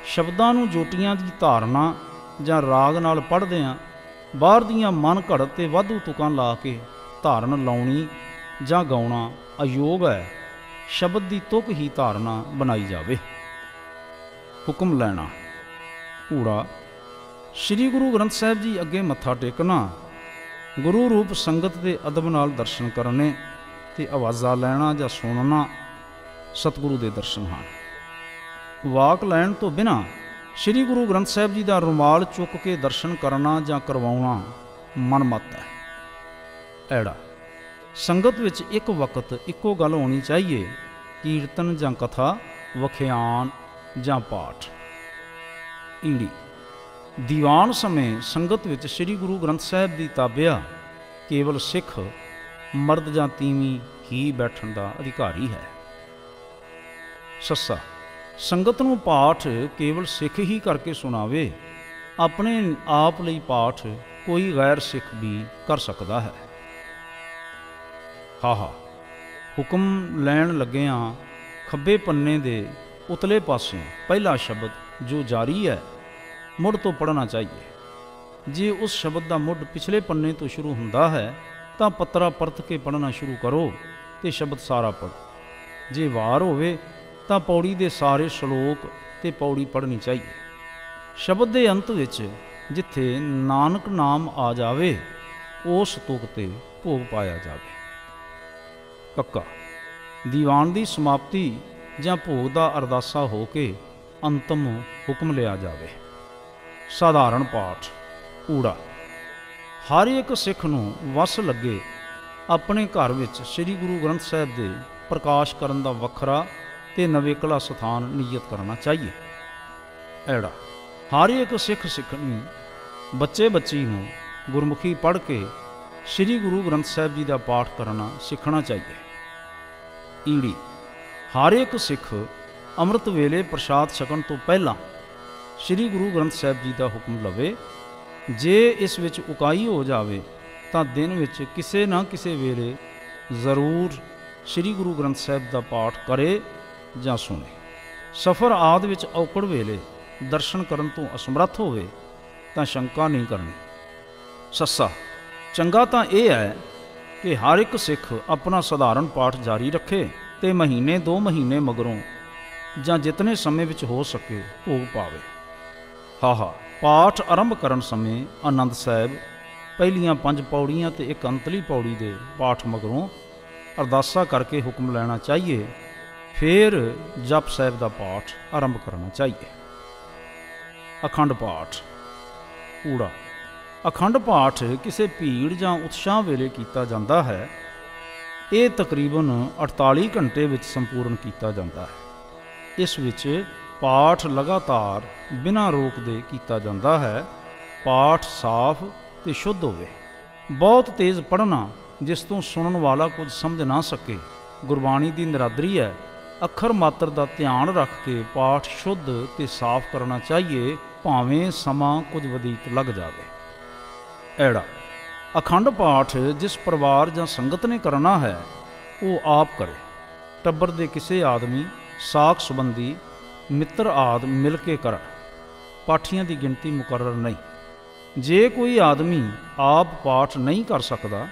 ਸ਼ਬਦਾਂ ਨੂੰ ਜੋਟੀਆਂ ਦੀ ਧਾਰਨਾ ਜਾਂ ਰਾਗ ਨਾਲ ਪੜ੍ਹਦੇ ਆਂ ਬਾਹਰ ਦੀਆਂ ਮਨ ਘੜਤ ਤੇ ਵਾਧੂ ਤੁਕਾਂ ਲਾ ਕੇ ਧਾਰਨ ਲਾਉਣੀ ਜਾਂ ਗਾਉਣਾ ਅਯੋਗ ਹੈ। ਸ਼ਬਦ ਦੀ ਤੁਕ ਹੀ ਧਾਰਨਾ ਬਣਾਈ ਜਾਵੇ। ਹੁਕਮ ਲੈਣਾ ਊੜਾ ਸ੍ਰੀ ਗੁਰੂ ਗ੍ਰੰਥ ਸਾਹਿਬ ਜੀ ਅੱਗੇ ਮੱਥਾ ਟੇਕਣਾ। ਗੁਰੂ ਰੂਪ ਸੰਗਤ ਦੇ ਅਦਬ ਨਾਲ ਦਰਸ਼ਨ ਕਰਨੇ ਤੇ ਆਵਾਜ਼ਾਂ ਲੈਣਾ ਜਾਂ ਸੁਣਨਾ ਸਤਿਗੁਰੂ ਦੇ ਦਰਸ਼ਨ ਹਨ। ਵਾਕ ਲੈਣ ਤੋਂ ਬਿਨਾ ਸ੍ਰੀ ਗੁਰੂ ਗ੍ਰੰਥ ਸਾਹਿਬ ਜੀ ਦਾ ਰੁਮਾਲ ਚੁੱਕ ਕੇ ਦਰਸ਼ਨ ਕਰਨਾ ਜਾਂ ਕਰਵਾਉਣਾ ਮਨਮਤ ਹੈ। ਐੜਾ, ਸੰਗਤ ਵਿੱਚ ਇੱਕ ਵਕਤ ਇੱਕੋ ਗੱਲ ਹੋਣੀ ਚਾਹੀਏ, ਕੀਰਤਨ ਜਾਂ ਕਥਾ, ਵਖਿਆਨ ਜਾਂ ਪਾਠ। ਈੜੀ ਦੀਵਾਨ ਸਮੇਂ ਸੰਗਤ ਵਿੱਚ ਸ੍ਰੀ ਗੁਰੂ ਗ੍ਰੰਥ ਸਾਹਿਬ ਦੀ ਤਾਬਿਆ ਕੇਵਲ ਸਿੱਖ, ਮਰਦ ਜਾਂ ਤੀਵੀਂ ਹੀ ਬੈਠਣ ਦਾ ਅਧਿਕਾਰੀ ਹੈ। ਸੱਸਾ, ਸੰਗਤ ਨੂੰ ਪਾਠ ਕੇਵਲ ਸਿੱਖ ਹੀ ਕਰਕੇ ਸੁਣਾਵੇ, ਆਪਣੇ ਆਪ ਲਈ ਪਾਠ ਕੋਈ ਗੈਰ ਸਿੱਖ ਵੀ ਕਰ ਸਕਦਾ ਹੈ। ਹਾਹਾ, ਹੁਕਮ ਲੈਣ ਲੱਗਿਆਂ ਖੱਬੇ ਪੰਨੇ ਦੇ ਉਤਲੇ ਪਾਸਿਓਂ ਪਹਿਲਾ ਸ਼ਬਦ ਜੋ ਜਾਰੀ ਹੈ ਮੁੱਢ ਤੋਂ ਪੜ੍ਹਨਾ ਚਾਹੀਏ। ਜੇ ਉਸ ਸ਼ਬਦ ਦਾ ਮੁੱਢ ਪਿਛਲੇ ਪੰਨੇ ਤੋਂ ਸ਼ੁਰੂ ਹੁੰਦਾ ਹੈ, ਤਾਂ ਪੱਤਰਾ ਪਰਤ ਕੇ ਪੜ੍ਹਨਾ ਸ਼ੁਰੂ ਕਰੋ ਤੇ ਸ਼ਬਦ ਸਾਰਾ ਪੜ੍ਹੋ। ਜੇ ਵਾਰ ਹੋਵੇ, ਤਾਂ ਪੌੜੀ ਦੇ ਸਾਰੇ ਸ਼ਲੋਕ ਤੇ ਪੌੜੀ ਪੜ੍ਹਨੀ ਚਾਹੀਏ। ਸ਼ਬਦ ਦੇ ਅੰਤ ਵਿੱਚ ਜਿੱਥੇ ਨਾਨਕ ਨਾਮ ਆ ਜਾਵੇ, ਉਸ ਤੁਕ ਤੇ ਭੋਗ ਪਾਇਆ ਜਾਵੇ। ਕੱਕਾ, ਦੀਵਾਨ ਦੀ ਸਮਾਪਤੀ ਜਾਂ ਭੋਗ ਦਾ ਅਰਦਾਸਾ ਹੋ ਕੇ ਅੰਤਮ ਹੁਕਮ ਲਿਆ ਜਾਵੇ। ਸਾਧਾਰਨ ਪਾਠ, ਊੜਾ। ਹਰ ਇੱਕ ਸਿੱਖ ਨੂੰ ਵਸ ਲੱਗੇ ਆਪਣੇ ਘਰ ਵਿੱਚ ਸ੍ਰੀ ਗੁਰੂ ਗ੍ਰੰਥ ਸਾਹਿਬ ਦੇ ਪ੍ਰਕਾਸ਼ ਕਰਨ ਦਾ ਵੱਖਰਾ ਤੇ ਨਵੇਕਲਾ ਸਥਾਨ ਨਿਯਤ ਕਰਨਾ ਚਾਹੀਏ। ਐੜਾ। ਹਰ ਇੱਕ ਸਿੱਖ ਸਿੱਖ ਨੂੰ ਬੱਚੇ ਬੱਚੀ ਨੂੰ ਗੁਰਮੁਖੀ ਪੜ੍ਹ ਕੇ ਸ੍ਰੀ ਗੁਰੂ ਗ੍ਰੰਥ ਸਾਹਿਬ ਜੀ ਦਾ ਪਾਠ ਕਰਨਾ ਸਿੱਖਣਾ ਚਾਹੀਏ। ਈੜੀ। ਹਰ ਇੱਕ ਸਿੱਖ ਅੰਮ੍ਰਿਤ ਵੇਲੇ ਪ੍ਰਸ਼ਾਦ ਛਕਣ ਤੋਂ ਪਹਿਲਾਂ ਸ੍ਰੀ ਗੁਰੂ ਗ੍ਰੰਥ ਸਾਹਿਬ ਜੀ ਦਾ ਹੁਕਮ ਲਵੇ, ਜੇ ਇਸ ਵਿੱਚ ਉਕਾਈ ਹੋ ਜਾਵੇ, ਤਾਂ ਦਿਨ ਵਿੱਚ ਕਿਸੇ ਨਾ ਕਿਸੇ ਵੇਲੇ ਜ਼ਰੂਰ ਸ੍ਰੀ ਗੁਰੂ ਗ੍ਰੰਥ ਸਾਹਿਬ ਦਾ ਪਾਠ ਕਰੇ ਜਾਂ ਸੁਣੇ। ਸਫਰ ਆਦ ਵਿੱਚ ਔਕੜ ਵੇਲੇ ਦਰਸ਼ਨ ਕਰਨ ਤੋਂ ਅਸਮਰੱਥ ਹੋਵੇ, ਤਾਂ ਸ਼ੰਕਾ ਨਹੀਂ ਕਰਨੀ। ਸੱਸਾ, ਚੰਗਾ ਤਾਂ ਇਹ ਹੈ ਕਿ ਹਰ ਇੱਕ ਸਿੱਖ ਆਪਣਾ ਸਧਾਰਨ ਪਾਠ ਜਾਰੀ ਰੱਖੇ ਤੇ ਮਹੀਨੇ ਦੋ ਮਹੀਨੇ ਮਗਰੋਂ ਜਾਂ ਜਿਤਨੇ ਸਮੇਂ ਵਿੱਚ ਹੋ ਸਕੇ ਭੋਗ ਪਾਵੇ। ਹਾਹਾ। ਪਾਠ ਆਰੰਭ ਕਰਨ ਸਮੇਂ ਆਨੰਦ ਸਾਹਿਬ ਪਹਿਲੀਆਂ ਪੰਜ ਪੌੜੀਆਂ ਤੇ ਇੱਕ ਅੰਤਲੀ ਪੌੜੀ ਦੇ ਪਾਠ ਮਗਰੋਂ ਅਰਦਾਸਾ ਕਰਕੇ ਹੁਕਮ ਲੈਣਾ ਚਾਹੀਏ, ਫਿਰ ਜਪ ਸਾਹਿਬ ਦਾ ਪਾਠ ਆਰੰਭ ਕਰਨਾ ਚਾਹੀਏ। ਅਖੰਡ ਪਾਠ। ਊੜਾ ਅਖੰਡ ਪਾਠ ਕਿਸੇ ਭੀੜ ਜਾਂ ਉਤਸ਼ਾਹ ਵੇਲੇ ਕੀਤਾ ਜਾਂਦਾ ਹੈ। ਇਹ ਤਕਰੀਬਨ 48 ਘੰਟੇ ਵਿੱਚ ਸੰਪੂਰਨ ਕੀਤਾ ਜਾਂਦਾ ਹੈ। ਇਸ ਵਿੱਚ ਪਾਠ ਲਗਾਤਾਰ ਬਿਨਾਂ ਰੋਕ ਦੇ ਕੀਤਾ ਜਾਂਦਾ ਹੈ। ਪਾਠ ਸਾਫ਼ ਤੇ ਸ਼ੁੱਧ ਹੋਵੇ। ਬਹੁਤ ਤੇਜ਼ ਪੜ੍ਹਨਾ ਜਿਸ ਤੋਂ ਸੁਣਨ ਵਾਲਾ ਕੁਝ ਸਮਝ ਨਾ ਸਕੇ। ਗੁਰਬਾਣੀ ਦੀ ਨਰਾਦਰੀ ਹੈ। ਅੱਖਰ ਮਾਤਰ ਦਾ ਧਿਆਨ ਰੱਖ ਕੇ ਪਾਠ ਸ਼ੁੱਧ ਤੇ ਸਾਫ਼ ਕਰਨਾ ਚਾਹੀਏ, ਭਾਵੇਂ ਸਮਾਂ ਕੁਝ ਵਧੇਕ ਲੱਗ ਜਾਵੇ। ਐੜਾ, ਅਖੰਡ ਪਾਠ ਜਿਸ ਪਰਿਵਾਰ ਜਾਂ ਸੰਗਤ ਨੇ ਕਰਨਾ ਹੈ, ਉਹ ਆਪ ਕਰੇ। ਟੱਬਰ ਦੇ ਕਿਸੇ ਆਦਮੀ, ਸਾਖ ਸੰਬੰਧੀ ਮਿੱਤਰ ਆਦ ਮਿਲ ਕੇ ਕਰਨ ਪਾਠੀਆਂ ਦੀ ਗਿਣਤੀ ਮੁਕਰਰ ਨਹੀਂ। ਜੇ ਕੋਈ ਆਦਮੀ ਆਪ ਪਾਠ ਨਹੀਂ ਕਰ ਸਕਦਾ,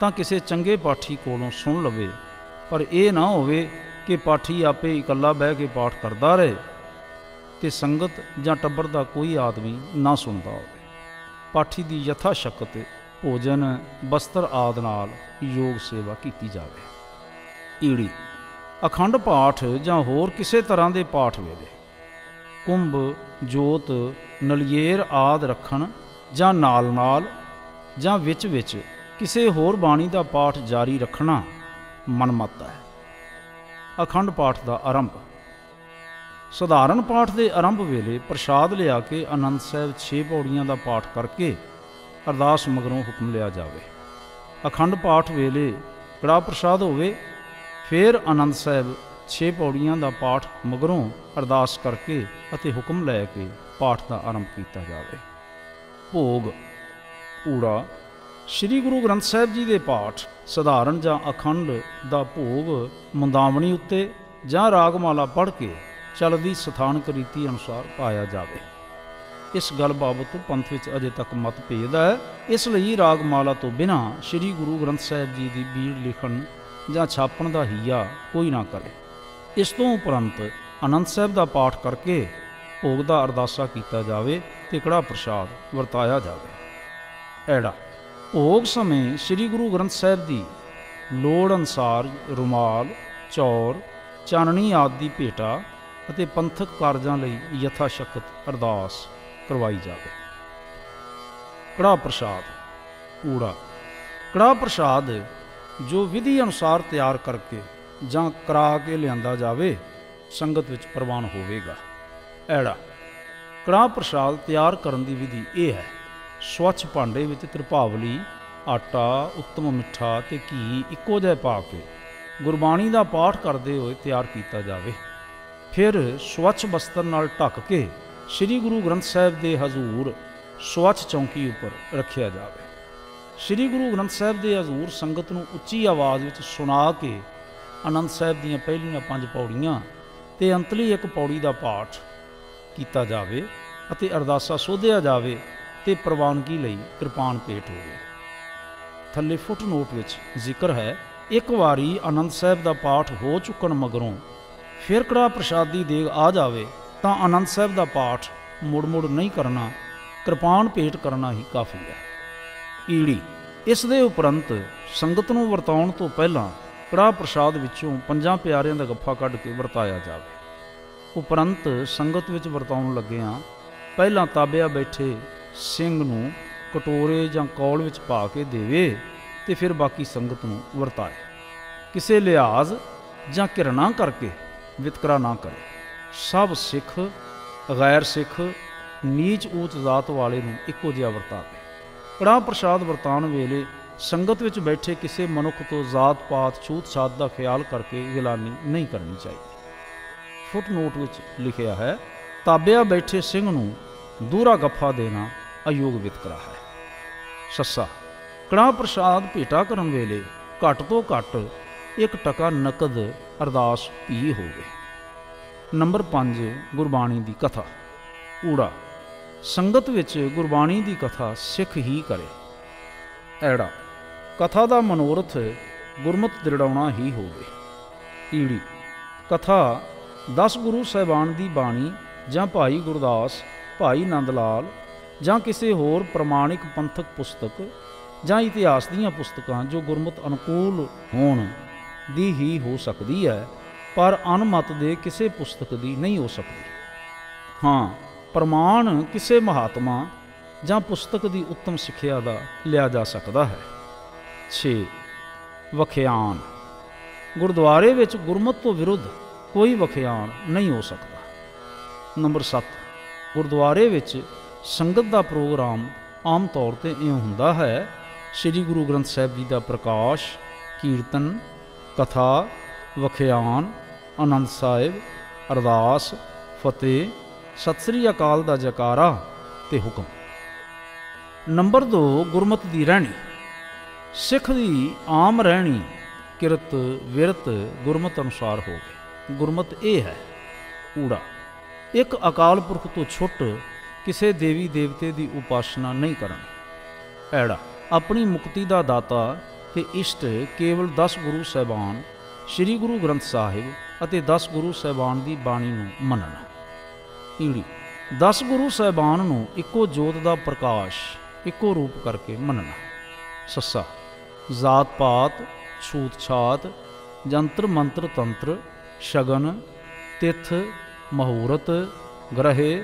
ਤਾਂ ਕਿਸੇ ਚੰਗੇ ਪਾਠੀ ਕੋਲੋਂ ਸੁਣ ਲਵੇ। ਪਰ ਇਹ ਨਾ ਹੋਵੇ ਕਿ ਪਾਠੀ ਆਪੇ ਇਕੱਲਾ ਬਹਿ ਕੇ ਪਾਠ ਕਰਦਾ ਰਹੇ ਤੇ ਸੰਗਤ ਜਾਂ ਟੱਬਰ ਦਾ ਕੋਈ ਆਦਮੀ ਨਾ ਸੁਣਦਾ ਹੋਵੇ। ਪਾਠੀ ਦੀ ਯਥਾ ਸ਼ਕਤ ਭੋਜਨ, ਬਸਤਰ ਆਦ ਨਾਲ ਯੋਗ ਸੇਵਾ ਕੀਤੀ ਜਾਵੇ। ਈੜੀ ਅਖੰਡ ਪਾਠ ਜਾਂ ਹੋਰ ਕਿਸੇ ਤਰ੍ਹਾਂ ਦੇ ਪਾਠ ਵੇਲੇ। ਕੁੰਭ, ਜੋਤ, ਨਲਿਏਰ ਆਦ ਰੱਖਣ ਜਾਂ ਨਾਲ-ਨਾਲ ਜਾਂ ਵਿੱਚ-ਵਿੱਚ ਕਿਸੇ ਹੋਰ ਬਾਣੀ ਦਾ ਪਾਠ ਜਾਰੀ ਰੱਖਣਾ ਮਨਮਤ ਹੈ। ਅਖੰਡ ਪਾਠ ਦਾ ਆਰੰਭ। ਸਧਾਰਨ ਪਾਠ ਦੇ ਆਰੰਭ ਵੇਲੇ ਪ੍ਰਸ਼ਾਦ ਲਿਆ ਕੇ ਆਨੰਦ ਸਾਹਿਬ 6 ਪੌੜੀਆਂ ਦਾ ਪਾਠ ਕਰਕੇ ਅਰਦਾਸ ਮਗਰੋਂ ਹੁਕਮ ਲਿਆ ਜਾਵੇ। ਅਖੰਡ ਪਾਠ ਵੇਲੇ ਕੜਾ ਪ੍ਰਸ਼ਾਦ ਹੋਵੇ ਫਿਰ ਆਨੰਦ ਸਾਹਿਬ 6 ਪੌੜੀਆਂ ਦਾ ਪਾਠ ਮਗਰੋਂ ਅਰਦਾਸ ਕਰਕੇ ਅਤੇ ਹੁਕਮ ਲੈ ਕੇ ਪਾਠ ਦਾ ਆਰੰਭ ਕੀਤਾ ਜਾਵੇ। ਭੋਗ, ਪੂੜਾ, ਸ੍ਰੀ ਗੁਰੂ ਗ੍ਰੰਥ ਸਾਹਿਬ ਜੀ ਦੇ ਪਾਠ, ਸਧਾਰਨ ਜਾਂ ਅਖੰਡ ਦਾ ਭੋਗ ਮੁੰਦਾਵਣੀ ਉੱਤੇ ਜਾਂ ਰਾਗਮਾਲਾ ਪੜ੍ਹ ਕੇ ਚੱਲਦੀ ਸਥਾਨਕ ਰੀਤੀ ਅਨੁਸਾਰ ਪਾਇਆ ਜਾਵੇ। ਇਸ ਗੱਲ ਬਾਬਤ ਪੰਥ ਵਿੱਚ ਅਜੇ ਤੱਕ ਮਤਭੇਦ ਹੈ। ਇਸ ਲਈ ਰਾਗਮਾਲਾ ਤੋਂ ਬਿਨਾ ਸ੍ਰੀ ਗੁਰੂ ਗ੍ਰੰਥ ਸਾਹਿਬ ਜੀ ਦੀ ਬੀੜ ਲਿਖਣ ਜਾਂ ਛਾਪਣ ਦਾ ਹੀਆ ਕੋਈ ਨਾ ਕਰੇ। ਇਸ ਤੋਂ ਉਪਰੰਤ ਅਨੰਦ ਸਾਹਿਬ ਦਾ ਪਾਠ ਕਰਕੇ ਭੋਗ ਦਾ ਅਰਦਾਸਾ ਕੀਤਾ ਜਾਵੇ ਤੇ ਕੜਾ ਪ੍ਰਸ਼ਾਦ ਵਰਤਾਇਆ ਜਾਵੇ। ਐੜਾ, ਭੋਗ ਸਮੇਂ ਸ੍ਰੀ ਗੁਰੂ ਗ੍ਰੰਥ ਸਾਹਿਬ ਦੀ ਲੋੜ ਅਨਸਾਰ ਰੁਮਾਲ, ਚੌਰ, ਚਾਨਣੀ ਆਦਿ ਦੀ ਭੇਟਾ ਅਤੇ ਪੰਥਕ ਕਾਰਜਾਂ ਲਈ ਯਥਾ ਸ਼ਕਤ ਅਰਦਾਸ ਕਰਵਾਈ ਜਾਵੇ। ਕੜਾ ਪ੍ਰਸ਼ਾਦ, ਕੂੜਾ, ਕੜਾ ਪ੍ਰਸ਼ਾਦ ਜੋ ਵਿਧੀ ਅਨੁਸਾਰ ਤਿਆਰ ਕਰਕੇ ਜਾਂ ਕਰਾ ਕੇ ਲਿਆਂਦਾ ਜਾਵੇ, ਸੰਗਤ ਵਿੱਚ ਪ੍ਰਵਾਨ ਹੋਵੇਗਾ। ਐੜਾ ਕੜਾ ਪ੍ਰਸ਼ਾਦ ਤਿਆਰ ਕਰਨ ਦੀ ਵਿਧੀ ਇਹ ਹੈ, ਸਵੱਛ ਭਾਂਡੇ ਵਿੱਚ ਤ੍ਰਿਪਾਵਲੀ, ਆਟਾ, ਉੱਤਮ ਮਿੱਠਾ ਤੇ ਘੀ ਇੱਕੋ ਜਿਹਾ ਪਾ ਕੇ ਗੁਰਬਾਣੀ ਦਾ ਪਾਠ ਕਰਦੇ ਹੋਏ ਤਿਆਰ ਕੀਤਾ ਜਾਵੇ। ਫਿਰ ਸਵੱਛ ਬਸਤਰ ਨਾਲ ਢੱਕ ਕੇ ਸ੍ਰੀ ਗੁਰੂ ਗ੍ਰੰਥ ਸਾਹਿਬ ਦੇ ਹਜ਼ੂਰ ਸਵੱਛ ਚੌਂਕੀ ਉੱਪਰ ਰੱਖਿਆ ਜਾਵੇ। ਸ੍ਰੀ ਗੁਰੂ ਗ੍ਰੰਥ ਸਾਹਿਬ ਦੇ ਹਜ਼ੂਰ ਸੰਗਤ ਨੂੰ ਉੱਚੀ ਆਵਾਜ਼ ਵਿੱਚ ਸੁਣਾ ਕੇ ਆਨੰਦ ਸਾਹਿਬ ਦੀਆਂ ਪਹਿਲੀਆਂ ਪੰਜ ਪੌੜੀਆਂ ਤੇ ਅੰਤਲੀ ਇੱਕ ਪੌੜੀ ਦਾ ਪਾਠ ਕੀਤਾ ਜਾਵੇ ਅਤੇ ਅਰਦਾਸਾ ਸੋਧਿਆ ਜਾਵੇ ਤੇ ਪ੍ਰਵਾਨਗੀ ਲਈ ਕਿਰਪਾਨ ਭੇਟ ਹੋਵੇ। ਥੱਲੇ ਫੁੱਟਨੋਟ ਵਿੱਚ ਜ਼ਿਕਰ ਹੈ, ਇੱਕ ਵਾਰੀ ਆਨੰਦ ਸਾਹਿਬ ਦਾ ਪਾਠ ਹੋ ਚੁੱਕਣ ਮਗਰੋਂ ਫਿਰ ਕੜਾ ਪ੍ਰਸ਼ਾਦੀ ਦੇਗ ਆ ਜਾਵੇ ਤਾਂ ਆਨੰਦ ਸਾਹਿਬ ਦਾ ਪਾਠ ਮੁੜ-ਮੁੜ ਨਹੀਂ ਕਰਨਾ, ਕਿਰਪਾਨ ਭੇਟ ਕਰਨਾ ਹੀ ਕਾਫੀ ਹੈ। ਈੜੀ ਇਸ ਦੇ ਉਪਰੰਤ ਸੰਗਤ ਨੂੰ ਵਰਤਾਉਣ ਤੋਂ ਪਹਿਲਾਂ ਕੜਾ ਪ੍ਰਸ਼ਾਦ ਵਿੱਚੋਂ ਪੰਜਾਂ ਪਿਆਰਿਆਂ ਦਾ ਗੱਫਾ ਕੱਢ ਕੇ ਵਰਤਾਇਆ ਜਾਵੇ। ਉਪਰੰਤ ਸੰਗਤ ਵਿੱਚ ਵਰਤਾਉਣ ਲੱਗਿਆਂ ਪਹਿਲਾਂ ਤਾਬਿਆ ਬੈਠੇ ਸਿੰਘ ਨੂੰ ਕਟੋਰੇ ਜਾਂ ਕੌਲ ਵਿੱਚ ਪਾ ਕੇ ਦੇਵੇ ਤੇ ਫਿਰ ਬਾਕੀ ਸੰਗਤ ਨੂੰ ਵਰਤਾਏ। ਕਿਸੇ ਲਿਹਾਜ਼ ਜਾਂ ਕਿਰਨਾ ਕਰਕੇ ਵਿਤਕਰਾ ਨਾ ਕਰੇ। ਸਭ ਸਿੱਖ, ਗੈਰ ਸਿੱਖ ਨੀਚ ਊਚ ਜ਼ਾਤ ਵਾਲੇ ਨੂੰ ਇੱਕੋ ਜਿਹਾ ਵਰਤਾਵੇ ਕੜਾਹ ਪ੍ਰਸ਼ਾਦ ਵਰਤਾਉਣ ਵੇਲੇ ਸੰਗਤ ਵਿੱਚ ਬੈਠੇ ਕਿਸੇ ਮਨੁੱਖ ਤੋਂ ਜ਼ਾਤ ਪਾਤ ਛੂਤ ਛਾਤ ਦਾ ਖਿਆਲ ਕਰਕੇ ਗਿਲਾਨੀ ਨਹੀਂ ਕਰਨੀ ਚਾਹੀਦੀ। ਫੁੱਟਨੋਟ ਵਿੱਚ ਲਿਖਿਆ ਹੈ, ਤਾਬਿਆ ਬੈਠੇ ਸਿੰਘ ਨੂੰ ਦੂਰਾ ਗੱਫਾ ਦੇਣਾ ਅਯੋਗ ਵਿਤਕਰਾ ਹੈ ਸੱਸਾ ਕੜਾਹ ਪ੍ਰਸ਼ਾਦ ਭੇਟਾ ਕਰਨ ਵੇਲੇ ਘੱਟ ਤੋਂ ਘੱਟ ਇੱਕ ਟਕਾ ਨਕਦ ਅਰਦਾਸ ਵੀ ਹੋਵੇ। ਨੰਬਰ 5 ਗੁਰਬਾਣੀ ਦੀ ਕਥਾ, ਊੜਾ ਸੰਗਤ ਵਿੱਚ ਗੁਰਬਾਣੀ ਦੀ ਕਥਾ ਸਿੱਖ ਹੀ ਕਰੇ। ਐੜਾ, ਕਥਾ ਦਾ ਮਨੋਰਥ ਗੁਰਮਤ ਦ੍ਰਿੜਾਉਣਾ ਹੀ ਹੋਵੇ। ਈੜੀ, ਕਥਾ 10 ਗੁਰੂ ਸਾਹਿਬਾਨ ਦੀ ਬਾਣੀ ਜਾਂ ਭਾਈ ਗੁਰਦਾਸ, ਭਾਈ ਨੰਦ ਲਾਲ ਜਾਂ ਕਿਸੇ ਹੋਰ ਪ੍ਰਮਾਣਿਕ ਪੰਥਕ ਪੁਸਤਕ ਜਾਂ ਇਤਿਹਾਸ ਦੀਆਂ ਪੁਸਤਕਾਂ ਜੋ ਗੁਰਮਤ ਅਨੁਕੂਲ ਹੋਣ ਦੀ ਹੀ ਹੋ ਸਕਦੀ ਹੈ, ਪਰ ਅਨਮਤ ਦੇ ਕਿਸੇ ਪੁਸਤਕ ਦੀ ਨਹੀਂ ਹੋ ਸਕਦੀ। ਹਾਂ ਪ੍ਰਮਾਣ ਕਿਸੇ ਮਹਾਤਮਾ ਜਾਂ ਪੁਸਤਕ ਦੀ ਉੱਤਮ ਸਿੱਖਿਆ ਦਾ ਲਿਆ ਜਾ ਸਕਦਾ ਹੈ। 6 ਵਖਿਆਨ। ਗੁਰਦੁਆਰੇ ਵਿੱਚ ਗੁਰਮਤ ਤੋਂ ਵਿਰੁੱਧ ਕੋਈ ਵਖਿਆਨ ਨਹੀਂ ਹੋ ਸਕਦਾ। ਨੰਬਰ 7 ਗੁਰਦੁਆਰੇ ਵਿੱਚ ਸੰਗਤ ਦਾ ਪ੍ਰੋਗਰਾਮ ਆਮ ਤੌਰ ਤੇ ਇਹ ਹੁੰਦਾ ਹੈ, ਸ੍ਰੀ ਗੁਰੂ ਗ੍ਰੰਥ ਸਾਹਿਬ ਜੀ ਦਾ ਪ੍ਰਕਾਸ਼, ਕੀਰਤਨ, ਕਥਾ, ਵਖਿਆਨ, ਆਨੰਦ ਸਾਹਿਬ, ਅਰਦਾਸ, ਫਤਿਹ ਸਤਿ ਸ੍ਰੀ ਅਕਾਲ ਦਾ ਜਕਾਰਾ ਤੇ ਹੁਕਮ। ਨੰਬਰ 2 ਗੁਰਮਤ ਦੀ ਰਹਿਣੀ। ਸਿੱਖ ਦੀ ਆਮ ਰਹਿਣੀ, ਕਿਰਤ, ਵਿਰਤ, ਗੁਰਮਤ ਅਨੁਸਾਰ ਹੋ ਗਈ। ਗੁਰਮਤ ਇਹ ਹੈ, ਊੜਾ। ਇੱਕ ਅਕਾਲ ਪੁਰਖ ਤੋਂ ਛੁੱਟ ਕਿਸੇ ਦੇਵੀ ਦੇਵਤੇ ਦੀ ਉਪਾਸਨਾ ਨਹੀਂ ਕਰਨੀ। ਐੜਾ, ਆਪਣੀ ਮੁਕਤੀ ਦਾ ਦਾਤਾ ਤੇ ਇਸ਼ਟ ਕੇਵਲ 10 ਗੁਰੂ ਸਾਹਿਬਾਨ, ਸ੍ਰੀ ਗੁਰੂ ਗ੍ਰੰਥ ਸਾਹਿਬ ਅਤੇ 10 ਗੁਰੂ ਸਾਹਿਬਾਨ ਦੀ ਬਾਣੀ ਨੂੰ ਮੰਨਣਾ। ਈੜੀ 10 ਗੁਰੂ ਸਾਹਿਬਾਨ ਨੂੰ ਇੱਕੋ ਜੋਤ ਦਾ ਪ੍ਰਕਾਸ਼, ਇੱਕੋ ਰੂਪ ਕਰਕੇ ਮੰਨਣਾ। ਸੱਸਾ, ਜ਼ਾਤ ਪਾਤ, ਛੂਤ ਛਾਤ, ਜੰਤਰ ਮੰਤਰ ਤੰਤਰ, ਸ਼ਗਨ, ਤਿਥ, ਮਹੂਰਤ, ਗ੍ਰਹਿ,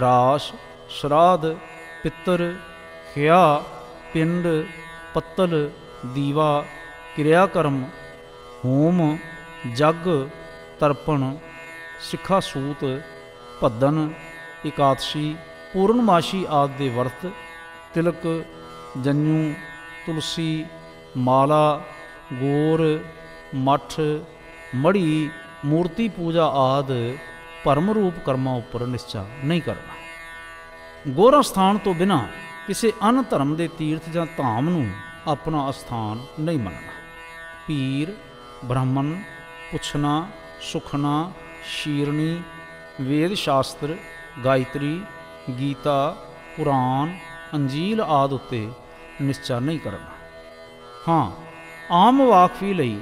ਰਾਸ, ਸ਼ਰਾਧ, ਪਿੱਤਰ, ਖਿਆ, ਪਿੰਡ, ਪੱਤਲ, ਦੀਵਾ ਕਿਰਿਆ ਕਰਮ ਹੋਮ, ਜਗ, ਤਰਪਣ ਸਿੱਖਾ ਸੂਤ ਭੱਦਨ, ਇਕਾਦਸ਼ੀ, ਪੂਰਨਮਾਸ਼ੀ ਆਦਿ ਦੇ ਵਰਤ, ਤਿਲਕ ਜੰਨੂ ਤੁਲਸੀ, ਮਾਲਾ, ਗੋਰ, ਮੱਠ ਮੜੀ ਮੂਰਤੀ ਪੂਜਾ ਆਦ ਭਰਮ ਰੂਪ ਕਰਮਾਂ ਉੱਪਰ ਨਿਸ਼ਚਾ ਨਹੀਂ ਕਰਨਾ। ਗੋਰਾ ਸਥਾਨ ਤੋਂ ਬਿਨਾ ਕਿਸੇ ਅਨ ਧਰਮ ਦੇ ਤੀਰਥ ਜਾਂ ਧਾਮ ਨੂੰ ਆਪਣਾ ਅਸਥਾਨ ਨਹੀਂ ਮੰਨਣਾ। ਪੀਰ, ਬ੍ਰਾਹਮਣ, ਪੁੱਛਣਾ, ਸੁਖਣਾ, ਸ਼ੀਰਣੀ ਵੇਦ ਸ਼ਾਸਤਰ, ਗਾਇਤਰੀ, ਗੀਤਾ ਕੁਰਾਨ ਅੰਜੀਲ ਆਦ ਉੱਤੇ ਨਿਸ਼ਚਾ ਨਹੀਂ ਕਰਨਾ। ਹਾਂ, ਆਮ ਵਾਕਫੀ ਲਈ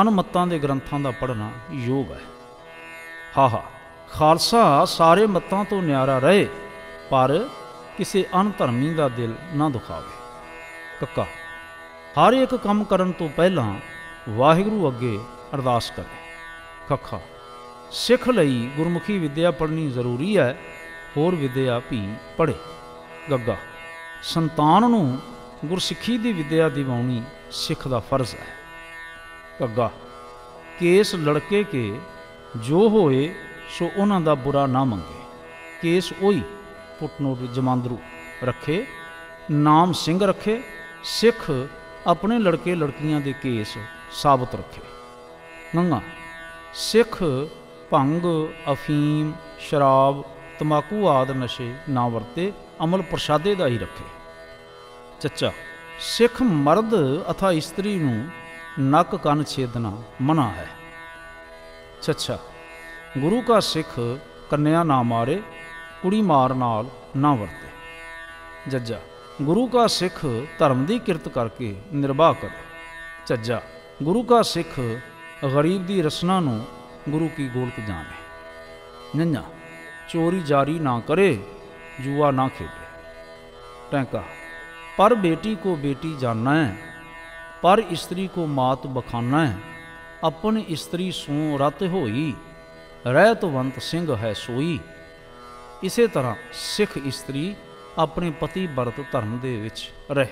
ਅਨਮਤਾਂ ਦੇ ਗ੍ਰੰਥਾਂ ਦਾ ਪੜ੍ਹਨਾ ਯੋਗ ਹੈ। ਹਾਹਾ, ਖਾਲਸਾ ਸਾਰੇ ਮਤਾਂ ਤੋਂ ਨਿਆਰਾ ਰਹੇ, ਪਰ ਕਿਸੇ ਅਨਧਰਮੀ ਦਾ ਦਿਲ ਨਾ ਦੁਖਾਵੇ। ਕੱਕਾ, ਹਰ ਇੱਕ ਕੰਮ ਕਰਨ ਤੋਂ ਪਹਿਲਾਂ ਵਾਹਿਗੁਰੂ ਅੱਗੇ ਅਰਦਾਸ ਕਰੇ। ਖੱਖਾ ਸਿੱਖ ਲਈ ਗੁਰਮੁਖੀ ਵਿੱਦਿਆ ਪੜ੍ਹਨੀ ਜ਼ਰੂਰੀ ਹੈ, ਹੋਰ ਵਿੱਦਿਆ ਵੀ ਪੜ੍ਹੇ। ਗੱਗਾ, ਸੰਤਾਨ ਨੂੰ ਗੁਰਸਿੱਖੀ ਦੀ ਵਿੱਦਿਆ ਦਿਵਾਉਣੀ ਸਿੱਖ ਦਾ ਫਰਜ਼ ਹੈ। ਗੱਗਾ, ਕੇਸ ਲੜਕੇ ਕੇ ਜੋ ਹੋਏ, ਸੋ ਉਹਨਾਂ ਦਾ ਬੁਰਾ ਨਾ ਮੰਗੇ। ਕੇਸ ਉਹੀ ਪੁੱਟਨੋਟ ਜਮਾਂਦਰੂ ਰੱਖੇ, ਨਾਮ ਸਿੰਘ ਰੱਖੇ, ਸਿੱਖ ਆਪਣੇ ਲੜਕੇ ਲੜਕੀਆਂ ਦੇ ਕੇਸ ਸਾਬਤ ਰੱਖੇ। ਗੰਗਾ ਸਿੱਖ ਭੰਗ, ਅਫੀਮ, ਸ਼ਰਾਬ, ਤਮਾਕੂ ਆਦ ਨਸ਼ੇ ਨਾ ਵਰਤੇ, ਅਮਲ ਪ੍ਰਸ਼ਾਦੇ ਦਾ ਹੀ ਰੱਖੇ। ਚੱਚਾ, ਸਿੱਖ ਮਰਦ ਅਥਾ ਇਸਤਰੀ ਨੂੰ ਨੱਕ ਕੰਨ ਛੇਦਣਾ ਮਨਾ ਹੈ। ਚੱਛਾ ਗੁਰੂ ਕਾ ਸਿੱਖ ਕੰਨਿਆ ਨਾ ਮਾਰੇ, ਕੁੜੀ ਮਾਰ ਨਾਲ ਨਾ ਵਰਤੇ। ਜੱਜਾ, ਗੁਰੂ ਕਾ ਸਿੱਖ ਧਰਮ ਦੀ ਕਿਰਤ ਕਰਕੇ ਨਿਰਵਾਹ ਕਰੇ। ਚੱਜਾ, ਗੁਰੂ ਕਾ ਸਿੱਖ ਗਰੀਬ ਦੀ ਰਸਨਾ ਨੂੰ ਗੁਰੂ ਕੀ ਗੋਲਕ ਜਾਣੇ ਨੰਨਾ ਚੋਰੀ ਜਾਰੀ ਨਾ ਕਰੇ ਜੂਆ ਨਾ ਖੇਡੇ ਟੈਂਕਾ ਪਰ बेटी को बेटी जानना है पर स्त्री को मात बखाना है अपन स्त्री सो रत होई ਰਹਿਤਵੰਤ ਸਿੰਘ ਹੈ ਸੋਈ ਇਸੇ ਤਰ੍ਹਾਂ ਸਿੱਖ ਇਸਤਰੀ ਆਪਣੇ ਪਤੀ ਵਰਤ ਧਰਮ ਦੇ ਵਿੱਚ ਰਹਿ